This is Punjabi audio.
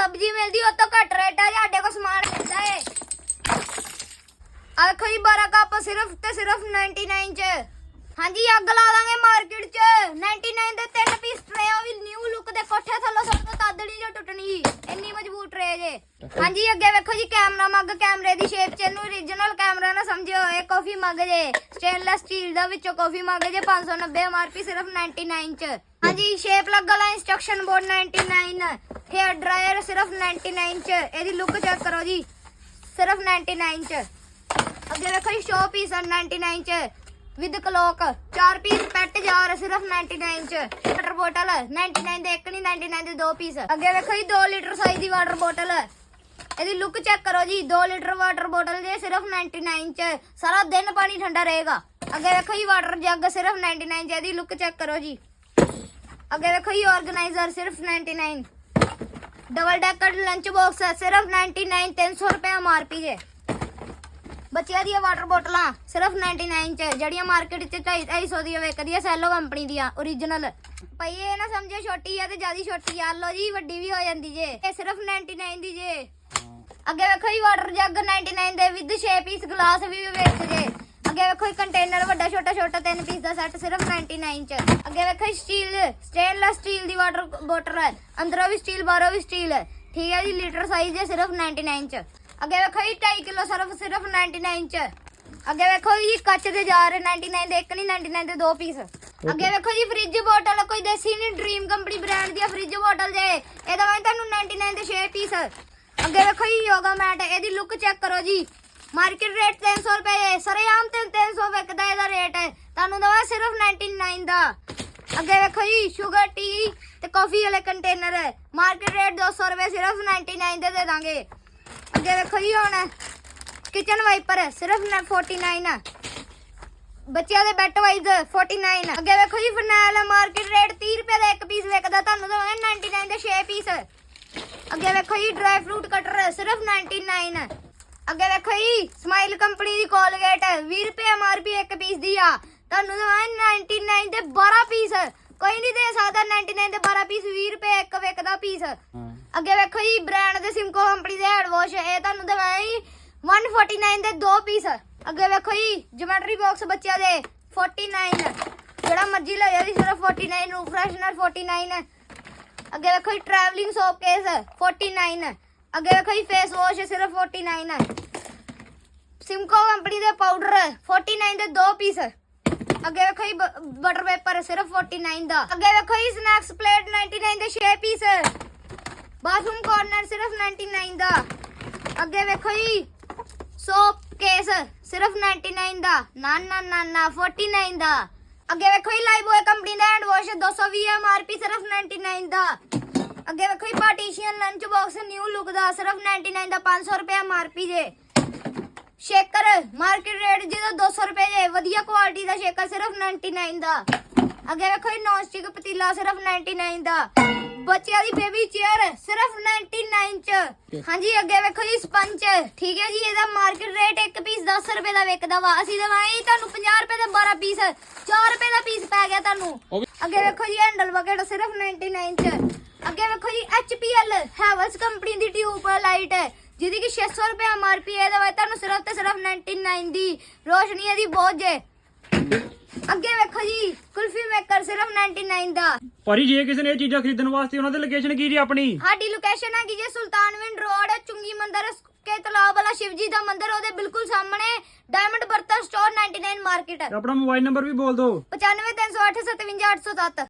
ਸਬਜ਼ੀ ਮਿਲਦੀ ਉਹ ਤੋਂ ਘੱਟ ਰੇਟ ਆ ਸਾਡੇ ਕੋਲ ਸਮਾਨ ਮਿਲਦਾ ਏ। ਆ ਵੇਖੋ ਜੀ 12 ਕੱਪ ਸਿਰਫ ਤੇ ਸਿਰਫ 99 ਚ। ਹਾਂਜੀ ਅੱਗ ਲਾ ਦਾਂਗੇ ਮਾਰਕੀਟ ਚ। 99 ਦੇ ਤਿੰਨ ਪੀਸ ਟਰੇ ਆ ਵੀ ਨਿਊ ਲੁੱਕ ਦੇ ਕੋਠੇ ਥੱਲੋਂ ਸਭ ਤੋਂ ਤਾਦੜੀ ਜੋ ਟੁੱਟਣੀ। ਇੰਨੀ ਮਜ਼ਬੂਤ ਟਰੇ ਜੇ। ਹਾਂਜੀ ਅੱਗੇ ਵੇਖੋ ਜੀ ਕੈਮਰਾ ਮੱਗ ਕੈਮਰੇ ਦੀ ਸ਼ੇਪ ਚ ਇਹਨੂੰ origignal ਕੈਮਰਾ ਨਾ ਸਮਝਿਓ ਇਹ ਕਾਫੀ ਮੱਗ ਜੇ। ਸਟੇਨਲੈਸ ਸਟੀਲ ਦਾ ਵਿੱਚੋਂ ਕਾਫੀ ਮੱਗ ਜੇ 590 MRP ਸਿਰਫ 99 ਚ। ਹਾਂਜੀ ਸ਼ੇਪ ਲੱਗ ਵਾਲਾ ਇੰਸਟਰਕਸ਼ਨ ਬੋਰਡ 99 ਹੇਅਰ ਡਰਾਇਰ ਸਿਰਫ 99 ਚ। ਇਹਦੀ ਲੁੱਕ ਚੈੱਕ ਕਰੋ ਜੀ। ਸਿਰਫ 99 ਚ। ਅੱਗੇ ਵੇਖੋ ਜੀ ਸ਼ੋ ਪੀਸ 99 ਚ। ਵਿਦ ਕਲੋਕ ਚਾਰ ਪੀਸ ਪੈਟ ਜਾਰ ਸਿਰਫ 99 ਚ। ਵਾਟਰ ਬੋਟਲ 99 ਦੇ ਇੱਕ ਨਹੀਂ 99 ਦੇ ਦੋ ਪੀਸ ਅੱਗੇ ਵੇਖੋ ਜੀ 2 ਲੀਟਰ ਸਾਈਜ਼ ਦੀ ਵਾਟਰ ਬੋਟਲ ਇਹਦੀ ਲੁੱਕ ਚੈੱਕ ਕਰੋ ਜੀ 2 ਲੀਟਰ ਵਾਟਰ ਬੋਟਲ ਜੇ ਸਿਰਫ 99 ਚ। ਸਾਰਾ ਦਿਨ ਪਾਣੀ ਠੰਡਾ ਰਹੇਗਾ। ਅੱਗੇ ਵੇਖੋ ਜੀ ਵਾਟਰ ਜੱਗ ਸਿਰਫ 99 ਚ। ਇਹਦੀ ਲੁੱਕ ਚੈੱਕ ਕਰੋ ਜੀ। ਅੱਗੇ ਵੇਖੋ ਜੀ ਆਰਗੇਨਾਈਜ਼ਰ ਸਿਰਫ 99 ਡਬਲ ਡੈਕਰ ਲੰਚ ਬਾਕਸ ਸਿਰਫ 99 300 ਰੁਪਏ ਐਮਆਰਪੀ ਜੇ ਬੱਚਿਆਂ ਦੀਆਂ ਵਾਟਰ ਬੋਟਲਾਂ ਸਿਰਫ 99 ਚ ਜਿਹੜੀਆਂ ਮਾਰਕੀਟ ਚ 250 ਦੀਆਂ ਹੈ ਸੈਲੋ ਕੰਪਨੀ ਦੀਆਂ origignal ਭਈ ਇਹ ਨਾ ਸਮਝੋ ਛੋਟੀ ਆ ਤੇ ਜਿਆਦੀ ਛੋਟੀ ਆ ਲੋ ਜੀ, ਵੱਡੀ ਵੀ ਹੋ ਜਾਂਦੀ ਜੇ। ਇਹ ਸਿਰਫ 99 ਦੀ ਜੇ। ਅੱਗੇ ਵੇਖੋ ਜੀ ਵਾਟਰ ਜੱਗ 99 ਦੇ ਵਿਦ 6 ਪੀਸ ਗਲਾਸ ਵੀ ਵਿੱਚ ਅੱਗੇ ਵੇਖੋ ਜੀ ਕੰਟੇਨਰ ਵੱਡਾ ਛੋਟਾ ਛੋਟਾ ਤਿੰਨ ਪੀਸ ਦਾ ਸੈੱਟ ਸਿਰਫ 99 ਚ। ਅੱਗੇ ਵੇਖੋ ਸਟੀਲ ਸਟੇਨਲੈਸ ਸਟੀਲ ਦੀ ਵਾਟਰ ਬੋਟਲ ਹੈ। ਅੰਦਰੋਂ ਵੀ ਸਟੀਲ ਬਾਹਰੋਂ ਵੀ ਸਟੀਲ ਹੈ। ਠੀਕ ਹੈ ਜੀ ਲੀਟਰ ਸਾਈਜ਼ ਹੈ ਸਿਰਫ 99 ਚ। ਅੱਗੇ ਵੇਖੋ ਜੀ 2.5 ਕਿਲੋ ਸਰਫ ਸਿਰਫ 99 ਚ। ਅੱਗੇ ਵੇਖੋ ਜੀ ਕੱਚ ਦੇ ਜਾਰ 99 ਦੇ ਇੱਕ ਨਹੀਂ 99 ਦੇ ਦੋ ਪੀਸ ਅੱਗੇ ਵੇਖੋ ਜੀ ਫ੍ਰਿਜ ਬੋਟਲ ਕੋਈ ਦੇਸੀ ਨਹੀਂ ਡ੍ਰੀਮ ਕੰਪਨੀ ਬ੍ਰਾਂਡ ਦੀ ਫ੍ਰਿਜ ਬੋਟਲ ਜੇ। ਇਹਦਾ ਮੈਂ ਤੁਹਾਨੂੰ 99 ਦੇ 6 ਪੀਸ ਅੱਗੇ ਵੇਖੋ ਜੀ ਯੋਗਾ ਮੈਟ ਇਹਦੀ ਲੁੱਕ ਚੈੱਕ ਕਰੋ ਜੀ। ਮਾਰਕੀਟ ਰੇਟ 300 ਰੁਪਏ ਹੈ। ਸਰੇਆਮ ਤੇ 300 ਵਿਕਦਾ, ਇਹਦਾ ਰੇਟ ਹੈ। ਤੁਹਾਨੂੰ ਦਵਾ ਸਿਰਫ 99 ਦਾ। ਅੱਗੇ ਵੇਖੋ ਜੀ ਸ਼ੂਗਰ ਟੀ ਤੇ ਕਾਫੀ ਵਾਲੇ ਕੰਟੇਨਰ ਮਾਰਕੀਟ ਰੇਟ 200 ਰੁਪਏ, ਸਿਰਫ 99 ਦੇ ਦੇ ਦਾਂਗੇ। ਅੱਗੇ ਵੇਖੋ ਜੀ ਹੁਣ ਕਿਚਨ ਵਾਈਪਰ ਸਿਰਫ 49 ਬੱਚਿਆਂ ਦੇ ਬੈੱਡ ਵਾਈਜ਼ 49 ਅੱਗੇ ਵੇਖੋ ਜੀ ਫਰਨੈਲ ਮਾਰਕੀਟ ਰੇਟ 30 ਰੁਪਏ ਦਾ ਇੱਕ ਪੀਸ ਵਿਕਦਾ, ਤੁਹਾਨੂੰ ਦਵਾਂਗੇ 99 ਦੇ 6 ਪੀਸ ਅੱਗੇ ਵੇਖੋ ਜੀ ਡਰਾਈ ਫਰੂਟ ਕਟਰ ਸਿਰਫ 99 ਅੱਗੇ ਵੇਖੋ ਜੀ ਸਮਾਈਲ ਕੰਪਨੀ ਦੀ ਕੋਲਗੇਟ 20 ਰੁਪਏ ਐਮਆਰਪੀ ਇੱਕ ਪੀਸ ਦੀ ਆ। ਤੁਹਾਨੂੰ ਦਵਾਂਗੇ 99 ਦੇ 12 ਪੀਸ ਕੋਈ ਨਹੀਂ ਦੇ ਸਕਦਾ 99 ਦੇ 12 ਪੀਸ 20 ਰੁਪਏ ਇੱਕ ਵਿਕਦਾ ਪੀਸ ਅੱਗੇ ਵੇਖੋ ਜੀ ਬ੍ਰਾਂਡ ਦੇ ਸਿਮਕੋ ਕੰਪਨੀ ਦੇ ਹੈਂਡ ਵਾਸ਼ ਇਹ ਤੁਹਾਨੂੰ ਦਵਾਂਗੇ 149 ਦੇ ਦੋ ਪੀਸ ਅੱਗੇ ਵੇਖੋ ਜੀ ਜਿਓਮੈਟਰੀ ਬਾਕਸ ਬੱਚਿਆਂ ਦੇ 49 ਜਿਹੜਾ ਮਰਜ਼ੀ ਲੈ ਜਾ ਜੀ ਸਿਰਫ 49 ਨੂੰ ਫਰੈਸ਼ਨਰ 49 ਅੱਗੇ ਵੇਖੋ ਜੀ ਟਰੈਵਲਿੰਗ ਸੋਪ ਕੇਸ 49 ਅੱਗੇ ਵੇਖੋ ਜੀ ਫੇਸ ਵਾਸ਼ ਸਿਰਫ 49 ਸਿਮਕੋ ਕੰਪਨੀ ਦੇ ਪਾਊਡਰ 49 ਦੇ ਦੋ ਪੀਸ ਅੱਗੇ ਵੇਖੋ ਜੀ ਬਟਰ ਪੇਪਰ ਸਿਰਫ 49 ਦਾ ਅੱਗੇ ਵੇਖੋ ਜੀ ਸਨੈਕਸ ਪਲੇਟ 99 ਦੇ 6 ਪੀਸ ਬਾਥਰੂਮ ਕਾਰਨਰ ਸਿਰਫ 99 ਦਾ ਅੱਗੇ ਵੇਖੋ ਜੀ ਸੋਪ ਕੇਸ ਸਿਰਫ 99 ਦਾ ਨਾ ਨਾ ਨਾ ਨਾ 49 ਦਾ ਅੱਗੇ ਵੇਖੋ ਜੀ ਲਾਈਵ ਬੋਏ ਕੰਪਨੀ ਦਾ ਹੈਂਡ ਵਾਸ਼ 220 ਐਮਆਰਪੀ ਸਿਰਫ 99 ਦਾ ਅੱਗੇ ਵੇਖੋ ਜੀ partition lunch box new look ਦਾ, ਸਿਰਫ 99 ਦਾ 500 ਰੁਪਏ ਐਮਆਰਪੀ ਜੇ ਸ਼ੇਕਰ ਮਾਰਕੀਟ ਰੇਟ ਜਿਹਦਾ 200 ਰੁਪਏ ਜੇ ਵਧੀਆ ਕੁਆਲਿਟੀ ਦਾ ਸ਼ੇਕਰ ਸਿਰਫ 99 ਦਾ। ਅੱਗੇ ਵੇਖੋ ਜੀ ਨੌਨ ਸਟਿਕ ਪਤੀਲਾ ਸਿਰਫ 99 ਦਾ। ਬੱਚਿਆਂ ਦੀ ਬੇਬੀ ਚੇਅਰ ਸਿਰਫ 99 ਚ। ਹਾਂਜੀ ਅੱਗੇ ਵੇਖੋ ਜੀ ਸਪੰਚ ਠੀਕ ਹੈ ਜੀ ਇਹਦਾ ਮਾਰਕੀਟ ਰੇਟ ਇੱਕ ਪੀਸ 10 ਰੁਪਏ ਦਾ ਵਿਕਦਾ ਵਾ। ਅਸੀਂ ਦਵਾਈ ਤੁਹਾਨੂੰ 50 ਰੁਪਏ ਦਾ 12 ਪੀਸ 4 ਰੁਪਏ ਦਾ ਪੀਸ ਪੈ ਗਿਆ ਤੁਹਾਨੂੰ। ਅੱਗੇ ਵੇਖੋ ਜੀ ਹੈਂਡਲ ਬਕਟ ਸਿਰਫ 99 ਚ। ਅੱਗੇ ਵੇਖੋ ਜੀ HPL ਹੈਵਲਸ ਕੰਪਨੀ ਦੀ ਟਿਊਬ ਲਾਈਟ ਜਿਹਦੀ ਕਿ 600 ਰੁਪਏ ਐਮਆਰਪੀ ਹੈ ਵਾ ਤੁਹਾਨੂੰ ਸਿਰਫ ਤੇ ਸਿਰਫ 99 ਦੀ ਰੋਸ਼ਨੀ ਇਹਦੀ ਬਹੁਤ ਜੇ ਅੱਗੇ ਵੇਖੋ ਜੀ ਕੁਲਫੀ ਮੇਕਰ ਸਿਰਫ 99 ਦਾ। ਭਾਜੀ ਜੇ ਕਿਸੇ ਨੇ ਇਹ ਚੀਜ਼ਾਂ ਖਰੀਦਣ ਵਾਸਤੇ ਉਹਨਾਂ ਦੀ ਲੋਕੇਸ਼ਨ ਕੀ ਜੀ ਆਪਣੀ? ਸਾਡੀ ਲੋਕੇਸ਼ਨ ਹੈਗੀ ਜੇ ਸੁਲਤਾਨਵਿੰਡ ਰੋਡ ਚੁੰਗੀ ਮੰਦਰ ਕੇ ਤਲਾਬ ਵਾਲਾ ਸ਼ਿਵਜੀ ਦਾ ਮੰਦਿਰ ਉਹਦੇ ਬਿਲਕੁਲ ਸਾਹਮਣੇ ਡਾਇਮੰਡ ਬਰਤਨ ਸਟੋਰ 99 ਮਾਰਕੀਟ ਆਪਣਾ ਮੋਬਾਈਲ ਨੰਬਰ ਵੀ ਬੋਲ ਦਿਓ। 95 308 57 807